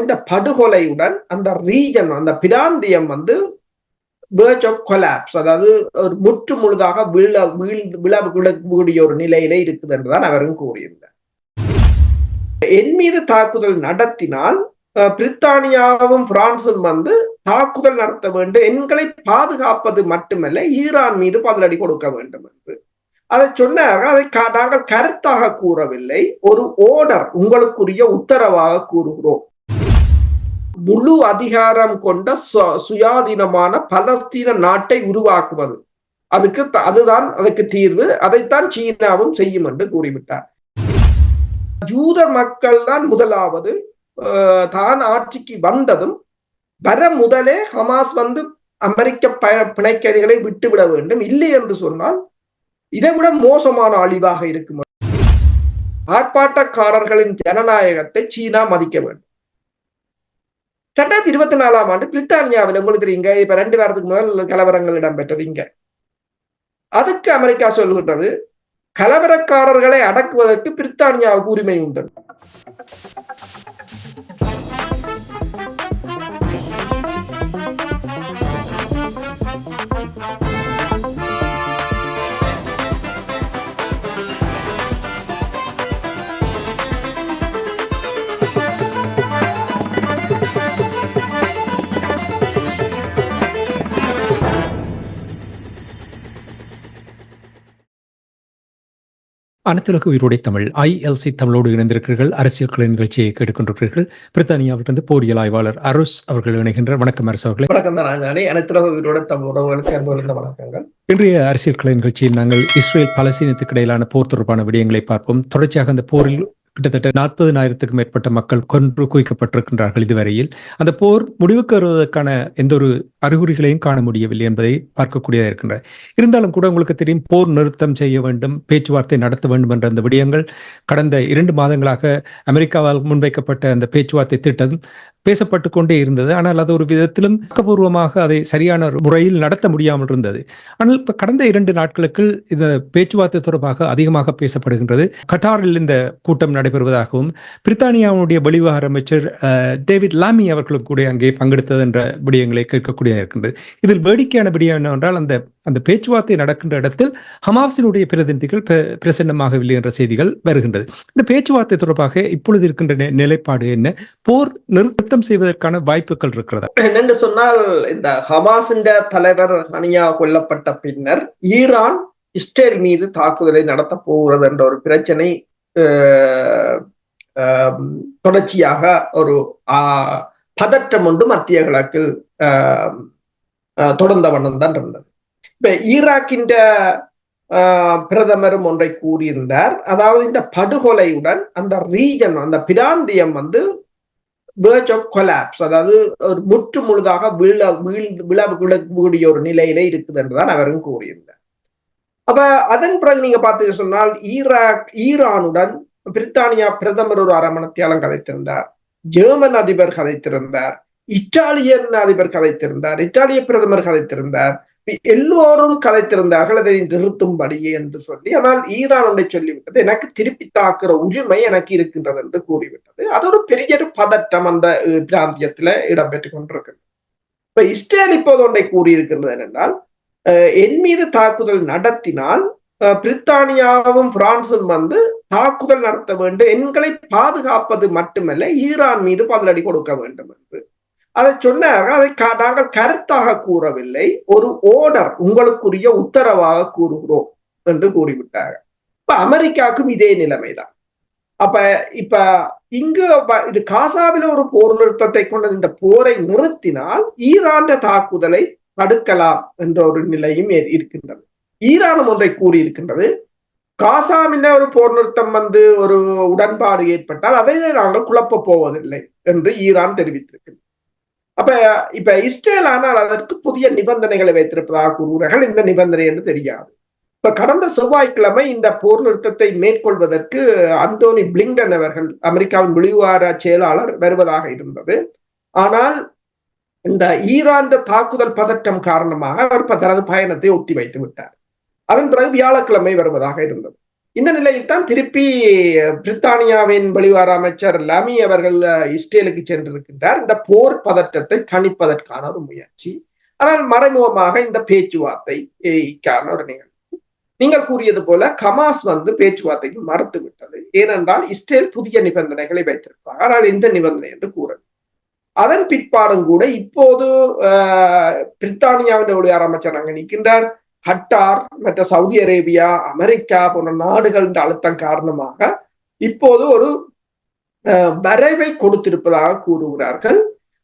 இந்த படுகொலையுடன் அந்த ரீஜன் அந்த பிராந்தியம் வந்து பேர்ச் ஆஃப் கொலாப்ஸ் அதாவது ஒரு முற்று முழுதாக விழ வீழ்ந்து விழ விழக்கூடிய ஒரு நிலையில இருக்குது என்றுதான் அவரும் கூறியிருந்தார் என் மீது தாக்குதல் நடத்தினால் பிரித்தானியாவும் பிரான்சும் வந்து தாக்குதல் நடத்த வேண்டும். எண்களை பாதுகாப்பது மட்டுமல்ல ஈரான் மீது பதிலடி கொடுக்க வேண்டும் என்று. அதை சொன்னார்கள் அதை நாங்கள் கருத்தாக கூறவில்லை. ஒரு ஓடர் உங்களுக்குரிய உத்தரவாக கூறுகிறோம். முழு அதிகாரம் கொண்ட சுயாதீனமான பலஸ்தீன நாட்டை உருவாக்குவது. அதுக்கு அதுதான் அதுக்கு தீர்வு. அதைத்தான் சீனாவும் செய்யும் என்று கூறிவிட்டார். ஜூத மக்கள் தான் முதலாவது தான் ஆட்சிக்கு வந்ததும் வர முதலே ஹமாஸ் வந்து அமெரிக்க பிணைக்கைதிகளை விட்டுவிட வேண்டும். இல்லை என்று சொன்னால் இதை விட மோசமான அழிவாக இருக்கும். ஆர்ப்பாட்டக்காரர்களின் ஜனநாயகத்தை சீனா மதிக்க வேண்டும். ரெண்டாயிரத்தி இருபத்தி நாலாம் ஆண்டு பிரித்தானியாவில் உங்களுக்கு தெரியுங்க இப்ப ரெண்டு வாரத்துக்கு முதல் கலவரங்கள் இடம்பெற்றது இங்க. அதுக்கு அமெரிக்கா சொல்லுகின்றது கலவரக்காரர்களை அடக்குவதற்கு பிரித்தானியாவுக்கு உரிமை உண்டு. அனைத்துலக உயிரோடை தமிழ் ஐஎல்சி தமிழோடு இணைந்திருக்கிறீர்கள். அரசியல் கலை நிகழ்ச்சியை கேட்டுக்கொண்டிருக்கிறீர்கள். பிரித்தானியாவிலிருந்து போரியல் ஆய்வாளர் அருஸ் அவர்கள் இணைகின்ற வணக்கம் அரசு அவர்களே. அனைத்துலக உயிரோட தமிழ் உறவுகளுக்கு அன்புள்ள வணக்கங்கள். இன்றைய அரசியல் கலை நிகழ்ச்சியில் நாங்கள் இஸ்ரேல் பலஸ்தீனத்துக்கு இடையிலான போர் தொடர்பான விடயங்களை பார்ப்போம். தொடர்ச்சியாக அந்த போரில் கிட்டத்தட்ட நாற்பதினாயிரத்துக்கும் மேற்பட்ட மக்கள் கொன்று குவிக்கப்பட்டிருக்கின்றார்கள் இதுவரையில். அந்த போர் முடிவுக்கு வருவதற்கான எந்த ஒரு அறிகுறிகளையும் காண முடியவில்லை என்பதை பார்க்கக்கூடியதாக இருக்கின்றன. இருந்தாலும் கூட உங்களுக்கு தெரியும் போர் நிறுத்தம் செய்ய வேண்டும் பேச்சுவார்த்தை நடத்த வேண்டும் என்ற அந்த விடயங்கள் கடந்த இரண்டு மாதங்களாக அமெரிக்காவால் முன்வைக்கப்பட்ட அந்த பேச்சுவார்த்தை திட்டம் பேசப்பட்டு கொண்டே இருந்தது. ஆனால் அது ஒரு விதத்திலும் ஆக்கப்பூர்வமாக அதை சரியான முறையில் நடத்த முடியாமல் இருந்தது. ஆனால் இப்போ கடந்த இரண்டு நாட்களுக்கு இந்த பேச்சுவார்த்தை தொடர்பாக அதிகமாக பேசப்படுகின்றது. கட்டாரில் இந்த கூட்டம் நடைபெறுவதாகவும் பிரித்தானியாவுடைய வெளிவிவகார அமைச்சர் டேவிட் லாமி அவர்களும் கூட அங்கே பங்கெடுத்தது என்ற விடயங்களை கேட்கக்கூடிய இருக்கின்றது. இதில் வேடிக்கையான என்னவென்றால் அந்த அந்த பேச்சுவார்த்தை நடக்கின்ற இடத்தில் ஹமாஸினுடைய பிரதிநிதிகள் பிரசன்னமாகவில்லை என்ற செய்திகள் வருகின்றது. இந்த பேச்சுவார்த்தை தொடர்பாக இப்பொழுது இருக்கின்ற நிலைப்பாடு என்ன? போர் நிறுத்தம் செய்வதற்கான வாய்ப்புகள் இருக்கிறதா? என்னென்று சொன்னால் இந்த ஹமாஸின் தலைவர் ஹனியா கொல்லப்பட்ட பின்னர் ஈரான் இஸ்ரேல் மீது தாக்குதலை நடத்த போகிறது என்ற ஒரு பிரச்சனை தொடர்ச்சியாக ஒரு பதற்றம் ஒன்று மத்திய கிழக்கில் தொடர்ந்த வண்ணம் தான் இருந்தது. இப்ப ஈராக்கின் பிரதமரும் ஒன்றை கூறியிருந்தார். அதாவது இந்த படுகொலையுடன் அந்த ரீஜன் அந்த பிராந்தியம் வந்து பேர்ச் ஆஃப் கொலாப்ஸ் அதாவது ஒரு முற்று முழுதாக விழ வீழ்ந்து விழ விழக்கூடிய ஒரு நிலையில இருக்குது என்றுதான் அவரும் கூறியிருந்தார். அப்ப அதன் பிறகு நீங்க பாத்தீங்க சொன்னால் ஈராக் ஈரானுடன் பிரித்தானியா பிரதமர் ஒரு அரமணத்தையாலும் கலைத்திருந்தார். ஜெர்மன் அதிபர் கதைத்திருந்தார் இத்தாலியன் அதிபர் கதைத்திருந்தார் இத்தாலிய பிரதமர் கதைத்திருந்தார் எல்லோரும் கலைத்திருந்தார்கள் அதை நிறுத்தும்படியே என்று சொல்லி ஆனால் ஈரான் ஒன்றை சொல்லிவிட்டது. எனக்கு திருப்பி தாக்குற உரிமை எனக்கு இருக்கின்றது என்று கூறிவிட்டது. அது ஒரு பெரிய ஒரு பதட்டம் அந்த பிராந்தியத்துல இடம்பெற்றுக் கொண்டிருக்கிறது. இப்ப இஸ்ரேல் இப்போது ஒன்றை கூறியிருக்கின்றது என்னென்றால் என் மீது தாக்குதல் நடத்தினால் பிரித்தானியாவும் பிரான்சும் வந்து தாக்குதல் நடத்த வேண்டும். எண்களை பாதுகாப்பது மட்டுமல்ல ஈரான் மீது பதிலடி கொடுக்க வேண்டும் என்று. அதை சொன்னார்கள். அதை நாங்கள் கருத்தாக கூறவில்லை. ஒரு ஓர்டர் உங்களுக்குரிய உத்தரவாக கூறுகிறோம் என்று கூறிவிட்டார்கள். இப்ப அமெரிக்காவுக்கும் இதே நிலைமைதான். அப்ப இப்ப இங்கு இது காசாவில ஒரு போர் நிறுத்தத்தை கொண்ட இந்த போரை நிறுத்தினால் ஈரான் தாக்குதலை தடுக்கலாம் என்ற ஒரு நிலையும் இருக்கின்றது. ஈரானும் ஒன்றை கூறியிருக்கின்றது. காசாமின ஒரு போர் நிறுத்தம் வந்து ஒரு உடன்பாடு ஏற்பட்டால் அதை நாங்கள் குழப்ப போவதில்லை என்று ஈரான் தெரிவித்திருக்கிறது. அப்ப இப்ப இஸ்ரேல் ஆனால் அதற்கு புதிய நிபந்தனைகளை வைத்திருப்பதாக கூறுகிறார்கள். இந்த நிபந்தனை என்று தெரியாது. இப்ப கடந்த செவ்வாய்க்கிழமை இந்த போர் நிறுத்தத்தை மேற்கொள்வதற்கு அந்தோனி பிளிங்டன் அவர்கள் அமெரிக்காவின் வெளிவார செயலாளர் வருவதாக இருந்தது. ஆனால் இந்த ஈரான் தாக்குதல் பதற்றம் காரணமாக அவர் தனது பயணத்தை ஒத்தி வைத்து விட்டார். அதன் பிறகு வியாழக்கிழமை வருவதாக இருந்தது. இந்த நிலையில் தான் திருப்பி பிரித்தானியாவின் வெளிவார அமைச்சர் லமி அவர்கள் இஸ்ரேலுக்கு சென்றிருக்கின்றார். இந்த போர் பதற்றத்தை தணிப்பதற்கான ஒரு முயற்சி. ஆனால் மறைமுகமாக இந்த பேச்சுவார்த்தைக்கான ஒரு நிகழ்வு. நீங்கள் கூறியது போல கமாஸ் வந்து பேச்சுவார்த்தைக்கு மறுத்து விட்டது ஏனென்றால் இஸ்ரேல் புதிய நிபந்தனைகளை வைத்திருப்பார் ஆனால் இந்த நிபந்தனை என்று கூறது அதன் பிற்பாடும் கூட இப்போது பிரித்தானியாவின் வெளிவார அமைச்சர் அங்கு நிற்கின்றார். கட்டார் மற்ற சவுதி அரேபியா அமெரிக்கா போன்ற நாடுகள் அழுத்தம் காரணமாக இப்போது ஒரு வரைவை கொடுத்திருப்பதாக கூறுகிறார்கள்.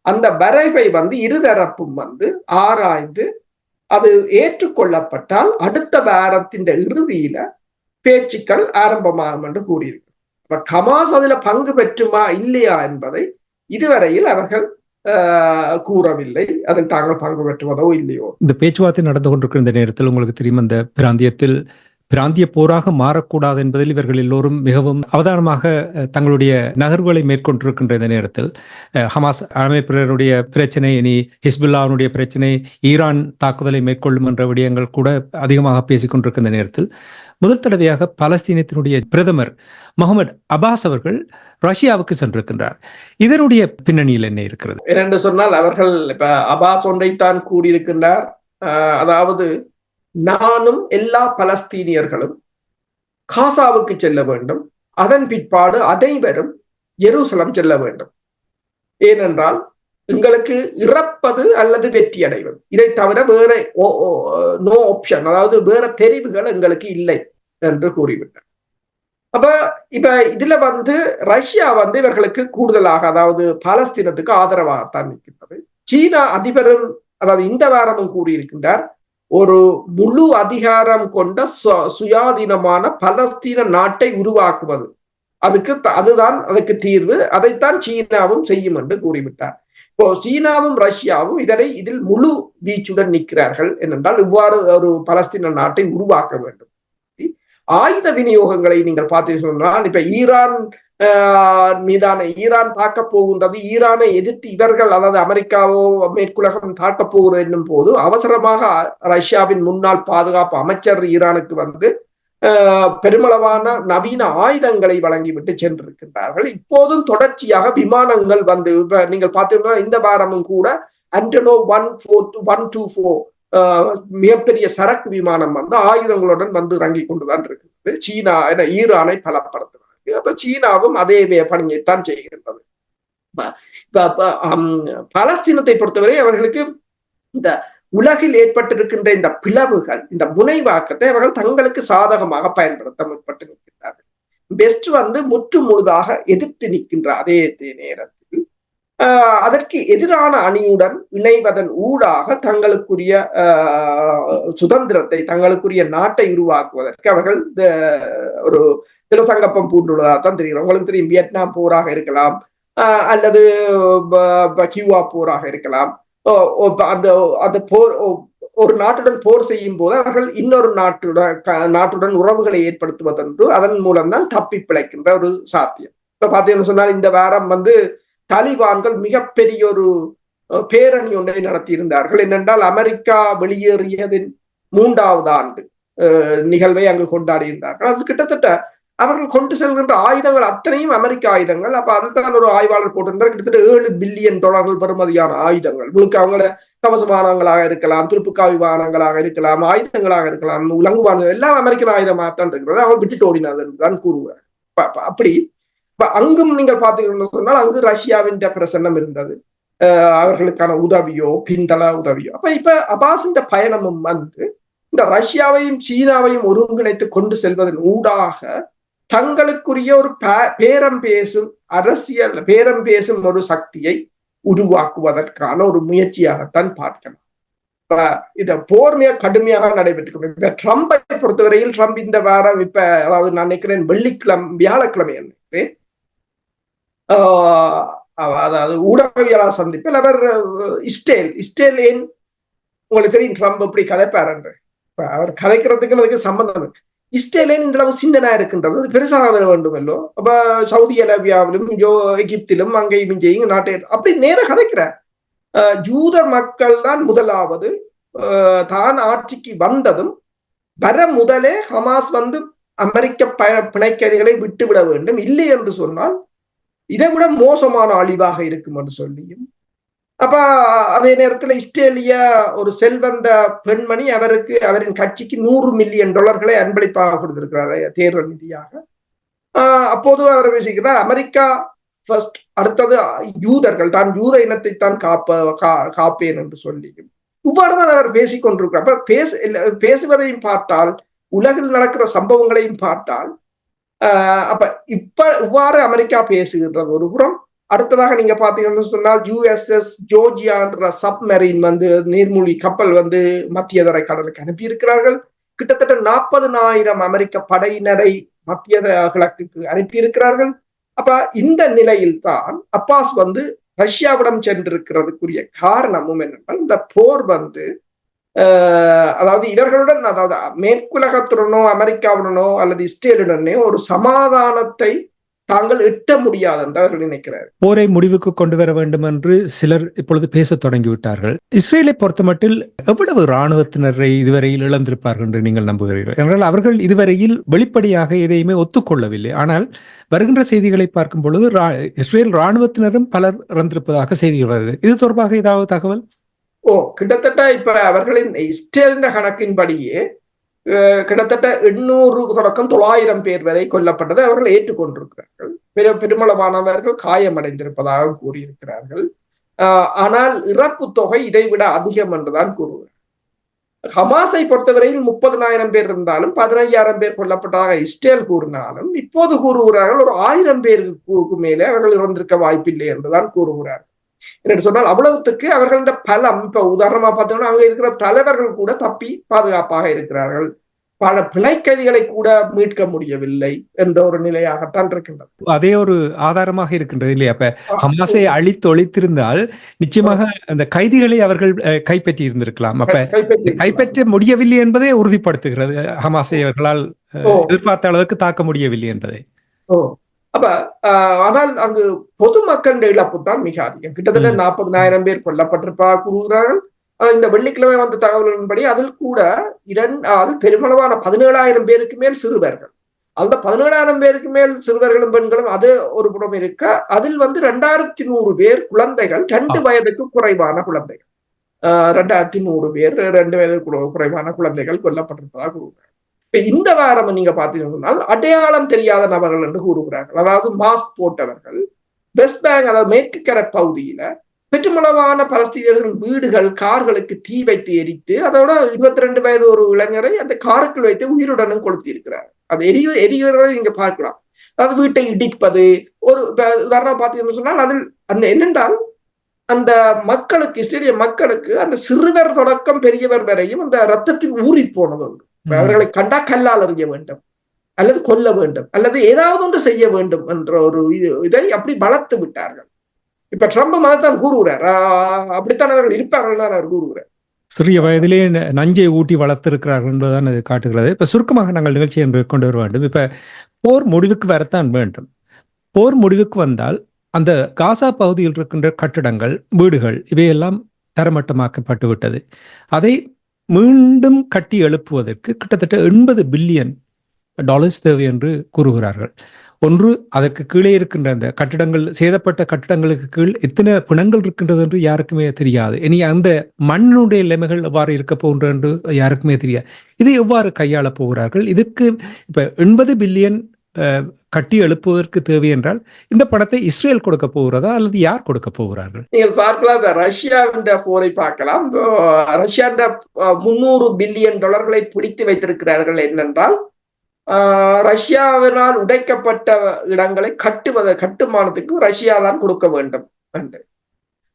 அந்த வரைவை வந்து இருதரப்பும் வந்து ஆராய்ந்து அது ஏற்றுக்கொள்ளப்பட்டால் அடுத்த வாரத்தின் இறுதியில பேச்சுக்கள் ஆரம்பமாகும் என்று கூறியிருக்கிறார். கமாஸ் அதுல பங்கு பெற்றுமா இல்லையா என்பதை இதுவரையில் அவர்கள் கூறவில்லை. அதில் தாங்கள் பங்கு பெற்றுவதோ இல்லையோ. இந்த பேச்சுவார்த்தை நடந்து கொண்டிருக்கிற இந்த நேரத்தில் உங்களுக்கு தெரியும் அந்த பிராந்தியத்தில் பிராந்திய போராக மாறக்கூடாது என்பதில் இவர்கள் எல்லோரும் மிகவும் அவதானமாக தங்களுடைய நகர்வுகளை மேற்கொண்டிருக்கின்ற இந்த நேரத்தில் ஹமாஸ் அமைப்பினருடைய பிரச்சனை இனி ஹிஸ்புல்லாவினுடைய பிரச்சனை ஈரான் தாக்குதலை மேற்கொள்ளும் என்ற விடயங்கள் கூட அதிகமாக பேசிக் கொண்டிருக்கின்ற நேரத்தில் முதல் தடவையாக பலஸ்தீனத்தினுடைய பிரதமர் முகமது அபாஸ் அவர்கள் ரஷ்யாவுக்கு சென்றிருக்கின்றார். இதனுடைய பின்னணியில் என்ன இருக்கிறது? என்று சொன்னால் அவர்கள் இப்ப அபாஸ் ஒன்றைத்தான் கூறியிருக்கின்றார். அதாவது நானும் எல்லா பலஸ்தீனியர்களும் காசாவுக்கு செல்ல வேண்டும். அதன் பிற்பாடு அனைவரும் எருசலம் செல்ல வேண்டும். ஏனென்றால் எங்களுக்கு இறப்பது அல்லது வெற்றி அடைவது இதை தவிர வேற நோ ஆப்ஷன் அதாவது வேற தெரிவுகள் எங்களுக்கு இல்லை என்று கூறிவிட்டார். அப்ப இப்ப இதுல வந்து ரஷ்யா வந்து இவர்களுக்கு கூடுதலாக அதாவது பாலஸ்தீனத்துக்கு ஆதரவாகத்தான் நிற்கின்றது. சீனா அதிபரும் அதாவது இந்த வாரமும் கூறியிருக்கின்றார் ஒரு முழு அதிகாரம் கொண்ட சுயாதீனமான பலஸ்தீன நாட்டை உருவாக்குவது. அதுக்கு அதுதான் அதுக்கு தீர்வு. அதைத்தான் சீனாவும் செய்யும் என்று கூறிவிட்டார். இப்போ சீனாவும் ரஷ்யாவும் இதனை இதில் முழு வீச்சுடன் நிற்கிறார்கள் என்னென்றால் இவ்வாறு ஒரு பலஸ்தீன நாட்டை உருவாக்க வேண்டும். ஆயுத விநியோகங்களை நீங்கள் பார்த்தீர்கள் இப்ப ஈரான் மீதான ஈரான் தாக்க போகின்றது. ஈரானை எதிர்த்து இவர்கள் அதாவது அமெரிக்காவோ மேற்குலகம் தாக்க போகிறது என்னும் போது அவசரமாக ரஷ்யாவின் முன்னாள் பாதுகாப்பு அமைச்சர் ஈரானுக்கு வந்து பெருமளவான நவீன ஆயுதங்களை வழங்கிவிட்டு சென்றிருக்கின்றார்கள். இப்போதும் தொடர்ச்சியாக விமானங்கள் வந்து நீங்கள் பார்த்தீங்கன்னா இந்த வாரமும் கூட Antonov one four one two four மிகப்பெரிய சரக்கு விமானம் வந்து ஆயுதங்களுடன் வந்து இறங்கி கொண்டுதான் இருக்குது சீனா ஈரானை பலப்படுத்துறாங்க. அப்ப சீனாவும் அதே பணியைத்தான் செய்கின்றது பலஸ்தீனத்தை பொறுத்தவரை அவர்களுக்கு இந்த உலகில் ஏற்பட்டிருக்கின்ற இந்த பிளவுகள் இந்த முனைவாக்கத்தை அவர்கள் தங்களுக்கு சாதகமாக பயன்படுத்த முற்பட்டு நிற்கின்றார்கள் பெஸ்ட் வந்து முற்று முழுதாக எதிர்த்து நிற்கின்ற அதே நேரத்தில் அதற்கு எதிரான அணியுடன் இணைவதன் ஊடாக தங்களுக்குரிய சுதந்திரத்தை தங்களுக்குரிய நாட்டை உருவாக்குவதற்கு அவர்கள் ஒரு திருசங்கப்பம் பூண்டுள்ளதா தான் தெரியும் உங்களுக்கு தெரியும் வியட்நாம் போராக இருக்கலாம் அல்லது கியூவா போராக இருக்கலாம். அந்த அந்த போர் ஒரு நாட்டுடன் போர் செய்யும் போது அவர்கள் இன்னொரு நாட்டுடன் நாட்டுடன் உறவுகளை ஏற்படுத்துவதென்று அதன் மூலம் தான் தப்பி பிழைக்கின்ற ஒரு சாத்தியம். இப்ப பாத்தீங்கன்னு சொன்னால் இந்த வாரம் வந்து தலிபான்கள் மிகப்பெரிய ஒரு பேரணி ஒன்றை நடத்தியிருந்தார்கள். என்னென்றால் அமெரிக்கா வெளியேறியதின் மூன்றாவது ஆண்டு நிகழ்வை அங்கு கொண்டாடி இருந்தார்கள் அது கிட்டத்தட்ட அவர்கள் கொண்டு செல்கின்ற ஆயுதங்கள் அத்தனையும் அமெரிக்க ஆயுதங்கள். அப்ப அதுதான் ஒரு ஆய்வாளர் போட்டிருந்தார். கிட்டத்தட்ட ஏழு பில்லியன் டாலர்கள் பெறுமதியான ஆயுதங்கள். முழுக்க அவங்கள கவசமானங்களாக இருக்கலாம் துருப்புக்காவி வாகனங்களாக இருக்கலாம் ஆயுதங்களாக இருக்கலாம் உலங்குவானங்கள் எல்லாம் அமெரிக்கன் ஆயுதமாக தான் இருக்கிறது. அவங்க விட்டுட்டு ஓடினது தான் கூறுவார். அப்படி இப்ப அங்கும் நீங்கள் பார்த்தீங்கன்னு சொன்னால் அங்கு ரஷ்யாவின் பிரசன்னம் இருந்தது. அவர்களுக்கான உதவியோ பின்தள உதவியோ. அப்ப இப்ப அபாஸின் பயணமும் வந்து இந்த ரஷ்யாவையும் சீனாவையும் ஒருங்கிணைத்து கொண்டு செல்வதன் ஊடாக தங்களுக்குரிய ஒரு பேரம் பேசும் அரசியல் பேரம் பேசும் ஒரு சக்தியை உருவாக்குவதற்கான ஒரு முயற்சியாகத்தான் பார்க்கலாம் இத போர் மிக கடுமையாக நடைபெற்று இப்ப ட்ரம்பை பொறுத்தவரையில் ட்ரம்ப் இந்த வாரம் இப்ப அதாவது நான் நினைக்கிறேன் வெள்ளிக்கிழமை வியாழக்கிழமை நினைக்கிறேன். அதாவது ஊடகவியலாளர் சந்திப்பில் அவர் இஸ்டேல் இஸ்ரேல் ஏன் உங்களுக்கு தெரியும் ட்ரம்ப் இப்படி கதைப்பார் என்று. அவர் கதைக்கிறதுக்கு அதுக்கு சம்பந்தம் இருக்கு. இஸ்ரேலே இந்த அளவு சின்னனா இருக்கின்றது. அது பெருசாக வர வேண்டும் அல்லோ அப்ப சவுதி அரேபியாவிலும் ஜோ எகிப்திலும் அங்கேயும் இங்கேயும் நாட்டை அப்படி நேர கதைக்கிறார் ஜூத மக்கள் தான் முதலாவது தான் ஆட்சிக்கு வந்ததும் வர முதலே ஹமாஸ் வந்து அமெரிக்க ப பிணைக்கைதிகளை விட்டுவிட வேண்டும். இல்லை என்று சொன்னால் இதை விட மோசமான அழிவாக இருக்கும் என்று சொல்லியும் அப்ப அதே நேரத்துல இஸ்ரேலிய ஒரு செல்வந்த பெண்மணி அவருக்கு அவரின் கட்சிக்கு நூறு மில்லியன் டாலர்களை அன்பளிப்பாக கொடுத்திருக்கிறார் தேர்தல் நிதியாக. அப்போது அவர் பேசுகிறார் அமெரிக்கா ஃபர்ஸ்ட் அடுத்தது யூதர்கள் தான் யூத இனத்தை தான் காப்ப காப்பேன் என்று சொல்லி. இவ்வாறுதான் அவர் பேசிக் கொண்டிருக்கிறார். அப்ப பேச பேசுவதையும் பார்த்தால் உலகில் நடக்கிற சம்பவங்களையும் பார்த்தால் அப்ப இப்ப இவ்வாறு அமெரிக்கா பேசுகின்ற ஒரு புறம் அடுத்ததாக நீங்க பாத்தீங்கன்னு சொன்னால் யுஎஸ்எஸ் ஜோர்ஜியான்ற சப்மரீன் வந்து நீர்மூழ்கி கப்பல் வந்து மத்திய தரை கடலுக்கு அனுப்பி இருக்கிறார்கள் கிட்டத்தட்ட நாற்பதுனாயிரம் அமெரிக்க படையினரை மத்திய கிழக்குக்கு அனுப்பியிருக்கிறார்கள். அப்ப இந்த நிலையில் தான் அப்பாஸ் வந்து ரஷ்யாவிடம் சென்றிருக்கிறதுக்குரிய காரணமும் என்னென்றால் இந்த போர் வந்து அதாவது இவர்களுடன் அதாவது மேற்குலகத்துடனோ அமெரிக்காவுடனோ அல்லது இஸ்ரேலுடனே ஒரு சமாதானத்தை தாங்கள் எட்ட முடியாது என்று அவர்கள் நினைக்கிறார் போரை முடிவுக்கு கொண்டு வர வேண்டும் என்று சிலர் இப்பொழுது பேச தொடங்கிவிட்டார்கள். இஸ்ரேலை பொறுத்தமட்டில் எவ்வளவு இராணுவத்தினரை இதுவரையில் இழந்திருப்பார்கள் என்று நீங்கள் நம்புகிறீர்கள்? என்றால் அவர்கள் இதுவரையில் வெளிப்படையாக எதையுமே ஒத்துக்கொள்ளவில்லை. ஆனால் வருகின்ற செய்திகளை பார்க்கும் பொழுது இஸ்ரேல் இராணுவத்தினரும் பலர் இறந்திருப்பதாக செய்திகள் வருது. இது தொடர்பாக ஏதாவது தகவல்? ஓ கிட்டத்தட்ட இப்ப அவர்களின் இஸ்ரேலின் கணக்கின்படியே கிட்டத்தட்ட எண்ணூறு தொடக்கம் தொள்ளாயிரம் பேர் வரை கொல்லப்பட்டதை அவர்கள் ஏற்றுக்கொண்டிருக்கிறார்கள் பெரு பெருமளவானவர்கள் காயமடைந்திருப்பதாக கூறியிருக்கிறார்கள் ஆனால் இறப்பு தொகை இதை விட அதிகம் என்றுதான் கூறுகிறார் ஹமாஸை பொறுத்தவரையில் முப்பதினாயிரம் பேர் இருந்தாலும் பதினையாயிரம் பேர் கொல்லப்பட்டதாக இஸ்ரேல் கூறினாலும் இப்போது கூறுகிறார்கள் ஒரு ஆயிரம் பேருக்கு மேலே அவர்கள் இறந்திருக்க வாய்ப்பில்லை என்றுதான் கூறுகிறார்கள் என்று சொன்னால் அவ்வளவுத்துக்கு அவர்களோட பலம் இப்ப உதாரணமா பார்த்தோம்னா அங்க இருக்கிற தலைவர்கள் கூட தப்பி பாதுகாப்பாக இருக்கிறார்கள். பல பிணைக்கைதிகளை கூட மீட்க முடியவில்லை என்ற ஒரு நிலையாகத்தான் இருக்கின்றது. அதே ஒரு ஆதாரமாக இருக்கின்றது இல்லையா? அப்ப ஹமாஸை அழித்து ஒழித்திருந்தால் நிச்சயமாக அந்த கைதிகளை அவர்கள் கைப்பற்றி இருந்திருக்கலாம் அப்ப கைப்பற்ற முடியவில்லை என்பதை உறுதிப்படுத்துகிறது ஹமாஸை அவர்களால் எதிர்பார்த்த அளவுக்கு தாக்க முடியவில்லை என்பதை. ஓ. அப்ப ஆனால் அங்கு பொதுமக்கள் இழப்பு தான் மிக அதிகம். கிட்டத்தட்ட நாற்பதுனாயிரம் பேர் கொல்லப்பட்டிருப்பா கூறுகிறார்கள் இந்த வெள்ளிக்கிழமை வந்த தகவல்களின்படி அதில் கூட இரண்டு அதில் பெருமளவான பதினேழாயிரம் பேருக்கு மேல் சிறுவர்கள். அந்த பதினேழாயிரம் பேருக்கு மேல் சிறுவர்களும் பெண்களும் அது ஒரு புறம் இருக்க அதில் வந்து ரெண்டாயிரத்தி நூறு பேர் குழந்தைகள் ரெண்டு வயதுக்கு குறைவான குழந்தைகள். ரெண்டாயிரத்தி நூறு பேர் ரெண்டு வயது குறைவான குழந்தைகள் கொல்லப்பட்டிருப்பதாக கூறுகிறார்கள் இப்ப இந்த வாரம் நீங்க பாத்தீங்கன்னா அடையாளம் தெரியாத நபர்கள் என்று கூறுகிறார்கள். அதாவது மாஸ்க் போட்டவர்கள் வெஸ்ட் பேங்க் அதாவது மேற்கு கரை பகுதியில பெற்றுமளவான பலஸ்தீனியர்களின் வீடுகள் கார்களுக்கு தீ வைத்து எரித்து அதோட இருபத்தி ரெண்டு வயது ஒரு இளைஞரை அந்த காருக்குள் வைத்து உயிருடனும் கொளுத்தி இருக்கிறார் அது எரிய எரிகிறதை இங்க பார்க்கலாம். அதாவது வீட்டை இடிப்பது ஒரு உதாரணம் பார்த்தீங்கன்னு சொன்னால் அதில் அந்த என்னென்றால் அந்த மக்களுக்கு இஸ்ரேலிய மக்களுக்கு அந்த சிறுவர் தொடக்கம் பெரியவர் வரையும் அந்த ரத்தத்தில் ஊறி போனது உண்டு. அவர்களை கண்டா கல்லால் அறிய வேண்டும். அல்லது கொல்ல வேண்டும். அல்லது ஏதாவது ஒன்று செய்ய வேண்டும் என்ற ஒரு இதை அப்படி வளர்த்து விட்டார்கள். இப்ப ட்ரம்ப் மதத்தான் கூறுகிறார். அப்படித்தான் அவர்கள் இருப்பார்கள் தான் அவர் கூறுகிறார். சிறிய வயதிலே நஞ்சை ஊட்டி வளர்த்திருக்கிறார்கள் என்பதுதான் அது காட்டுகிறது. இப்ப சுருக்கமாக நாங்கள் நிகழ்ச்சியை கொண்டு வர வேண்டும். இப்ப போர் முடிவுக்கு வரத்தான் வேண்டும். போர் முடிவுக்கு வந்தால் அந்த காசா பகுதியில் இருக்கின்ற கட்டிடங்கள் வீடுகள் இவையெல்லாம் தரமட்டமாக்கப்பட்டு விட்டது அதை மீண்டும் கட்டி எழுப்புவதற்கு கிட்டத்தட்ட எண்பது பில்லியன் டாலர்ஸ் தேவை என்று கூறுகிறார்கள். ஒன்று அதற்கு கீழே இருக்கின்ற அந்த கட்டிடங்கள் சேதப்பட்ட கட்டிடங்களுக்கு கீழ் எத்தனை பிணங்கள் இருக்கின்றது என்று யாருக்குமே தெரியாது. இனி அந்த மண்ணுடைய நிலைமைகள் எவ்வாறு இருக்க போகின்ற என்று யாருக்குமே தெரியாது. இதை எவ்வாறு கையாள போகிறார்கள்? இதுக்கு இப்ப எண்பது பில்லியன் கட்டி எழுப்புவதற்கு தேவை என்றால் இந்த படத்தை இஸ்ரேல் கொடுக்க போகிறதா அல்லது யார் கொடுக்க போகிறார்கள்? நீங்கள் பார்க்கலாம் ரஷ்யாவின் போரை பார்க்கலாம். ரஷ்யா முன்னூறு பில்லியன் டாலர்களை பிடித்து வைத்திருக்கிறார்கள் என்னென்றால் ரஷ்யாவினால் உடைக்கப்பட்ட இடங்களை கட்டுவத கட்டுமானத்துக்கு ரஷ்யா தான் கொடுக்க வேண்டும் என்று.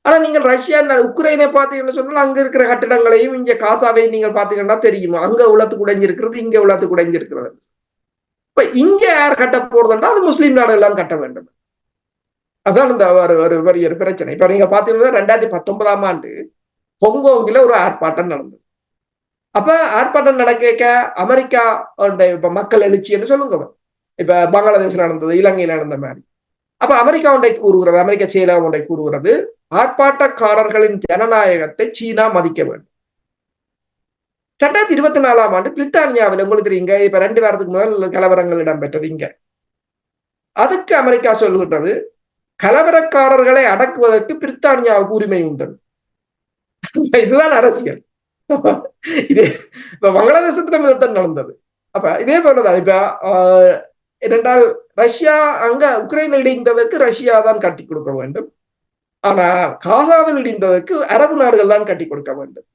ஆனா நீங்கள் ரஷ்யா உக்ரைனை பார்த்தீங்கன்னு சொன்னால் அங்க இருக்கிற கட்டிடங்களையும் இங்க காசாவையும் நீங்கள் பாத்தீங்கன்னா தெரியுமா. அங்க உள்ளத்துக்கு உடைஞ்சிருக்கிறது இங்க உள்ளத்துக்கு உடைஞ்சிருக்கிறது. இப்ப இங்க யார் கட்ட போறதுன்னா அது முஸ்லீம் நாடு எல்லாம் கட்ட வேண்டும். அதான் இந்த ஒரு ஒரு பெரிய ஒரு பிரச்சனை. இப்ப நீங்க பாத்தீங்கன்னா ரெண்டாயிரத்தி பத்தொன்பதாம் ஆண்டு ஹொங்கோங்கில ஒரு ஆர்ப்பாட்டம் நடந்தது. அப்ப ஆர்ப்பாட்டம் நடக்க அமெரிக்கா இப்ப மக்கள் எழுச்சின்னு சொல்லுங்க இப்ப பங்களாதேஷ்ல நடந்தது இலங்கையில நடந்த மாதிரி. அப்ப அமெரிக்கா ஒன்றை கூறுகிறது அமெரிக்க செயலகம் ஒன்றை கூறுகிறது ஆர்ப்பாட்டக்காரர்களின் ஜனநாயகத்தை சீனா மதிக்க வேண்டும். ரெண்டாயிரத்தி இருபத்தி நாலாம் ஆண்டு பிரித்தானியாவில் உங்களுக்கு தெரியுங்க. இப்ப ரெண்டு வாரத்துக்கு முதல் கலவரங்கள் இடம்பெற்றது இங்க அதுக்கு அமெரிக்கா சொல்லுகின்றது கலவரக்காரர்களை அடக்குவதற்கு பிரித்தானியாவுக்கு உரிமை உண்டு. இதுதான் அரசியல். இதே இப்ப வங்களாதேசத்துல இதுதான் நடந்தது. அப்ப இதே போலதான் இப்ப ஆஹ், என்னென்றால் ரஷ்யா அங்க உக்ரைன் இடிந்ததற்கு ரஷ்யா தான் கட்டி கொடுக்க வேண்டும். ஆனா காசாவில் இடிந்ததற்கு அரபு நாடுகள் தான் கட்டி கொடுக்க வேண்டும்.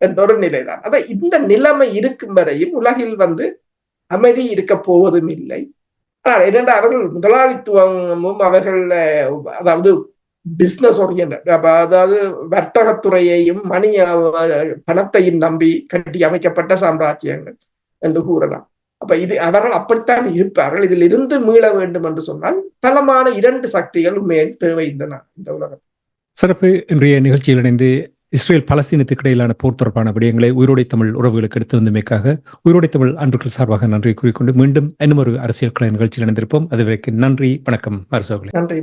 என்ற ஒரு நிலைதான். அதான் இந்த நிலைமை இருக்கும் வரையும் உலகில் வந்து அமைதி இருக்க போவதும் இல்லை. ஆனால் என்னென்றால் அவர்கள் முதலாளித்துவமும் அவர்கள் அதாவது பிசினஸ் ஓரியன்ட் அதாவது வர்த்தகத்துறையையும் மணி பணத்தையும் நம்பி கட்டி அமைக்கப்பட்ட சாம்ராஜ்யங்கள் என்று கூறலாம். அப்ப இது அவர்கள் அப்படித்தான் இருப்பார்கள். இதில் இருந்து மீள வேண்டும் என்று சொன்னால் பலமான இரண்டு சக்திகள் உண்மையில் தேவை இந்த இந்த உலகம் சிறப்பு. இன்றைய நிகழ்ச்சியில் இணைந்து இஸ்ரேல் பலஸ்தீனத்துக்கு இடையிலான போர் தொடர்பான விடயங்களை உயிரோடை தமிழ் உறவுகளுக்கு எடுத்து வந்தமைக்காக உயிரோடை தமிழ் அன்புகள் சார்பாக நன்றி கூறிக்கொண்டு மீண்டும் இன்னும் ஒரு அரசியல் கலை நிகழ்ச்சியில் இணைந்திருப்போம். அதுவரைக்கு நன்றி வணக்கம் அரசோகளை நன்றி.